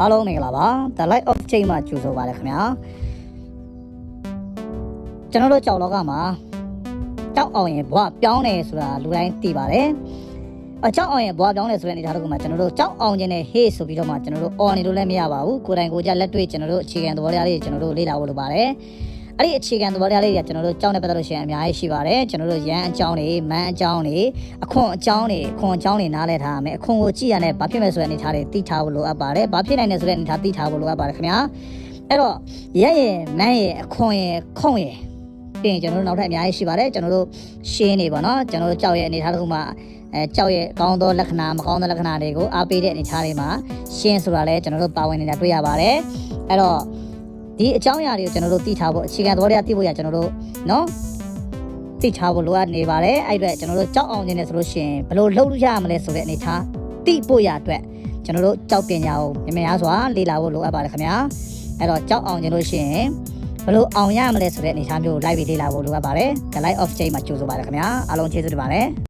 အားလုံးမင်္ဂလာပါ The Light of Change မှာကြိုဆိုပါရခင်ဗျာကျွန်တော်တို့ကြောက်လောကမှာကြောက်အောင်ရင်ဘဝပြောင်းတယ်ဆိုတာလူတိုင်းသိပါတယ်အကြောက်အောင်ရင်ဘဝပြောင်းတယ်ဆိုတဲ့အနေအထားတစ်ခုမှာကျွန်တော်တို့ကြောက်အောင်ခြင်းနဲ့ hey ဆိုပြီးတော့မှကျွန်တော်တို့ on နေလို့လည်းမရပါဘူးကိုယ်တိုင်ကိုယ်ကြလက်တွေ့ကျွန်တော်တို့အခြေခံသဘောတရားလေးကျွန်တော်တို့လေ့လာဖို့လိုပါတယ် အဲ့ဒီအခြေခံသဘောတရားလေးတွေကကျွန်တော်တို့ကြောင်းနေပတ်သက်လို့ရှိရင်အများကြီးရှိပါတယ်ကျွန်တော်တို့ရန်အကြောင်းတွေမန်းအကြောင်းတွေအခွန်အကြောင်းတွေအခွန်အကြောင်းတွေနားလည်ထားရမယ်အခွန်ကိုကြည့်ရတဲ့ဘာဖြစ်မယ်ဆိုတဲ့အနေအထားတွေသိထားဖို့လိုအပ်ပါတယ်ဘာဖြစ်နိုင်တယ်ဆိုတဲ့အနေအထားသိထားဖို့လိုအပ်ပါတယ်ခင်ဗျာအဲ့တော့ရက်ရဲ့မန်းရဲ့အခွန်ရဲ့ခုံရဲ့ပြီးရင်ကျွန်တော်တို့နောက်ထပ်အများကြီးရှိပါတယ်ကျွန်တော်တို့ရှင်းနေပါတော့ကျွန်တော်တို့ကြောက်ရဲ့အနေအထားတစ်ခုမှာအဲကြောက်ရဲ့ကောင်းသောလက္ခဏာမကောင်းသောလက္ခဏာတွေကိုအားပေးတဲ့အနေအထားတွေမှာရှင်းဆိုတာလဲကျွန်တော်တို့ပါဝင်နေတာတွေ့ရပါတယ်အဲ့တော့ ဒီအကြောင်းအရာတွေကိုကျွန်တော်တို့သိထားဖို့အခြေခံသဘောတရားသိဖို့ရကျွန်တော်တို့နော်သိထားဖို့လိုအပ်နေပါတယ်အဲ့အတွက်ကျွန်တော်တို့ကြောက်အောင်ခြင်းနဲ့ဆိုလို့ရှိရင်ဘယ်လိုလုပ်လို့ရမလဲဆိုတဲ့အနေအထားသိဖို့ရအတွက်ကျွန်တော်တို့ကြောက်ပညာကိုမြင်များစွာလေ့လာဖို့လိုအပ်ပါတယ်ခင်ဗျာအဲ့တော့ကြောက်အောင်ခြင်းလို့ရှိရင်ဘယ်လိုအောင်ရမလဲဆိုတဲ့အနေအထားမျိုးကိုလိုက်ပြီးလေ့လာဖို့လိုအပ်ပါတယ် The Light of Change မှာကြိုးဆိုပါတယ်ခင်ဗျာအားလုံးကျေးဇူးတင်ပါတယ်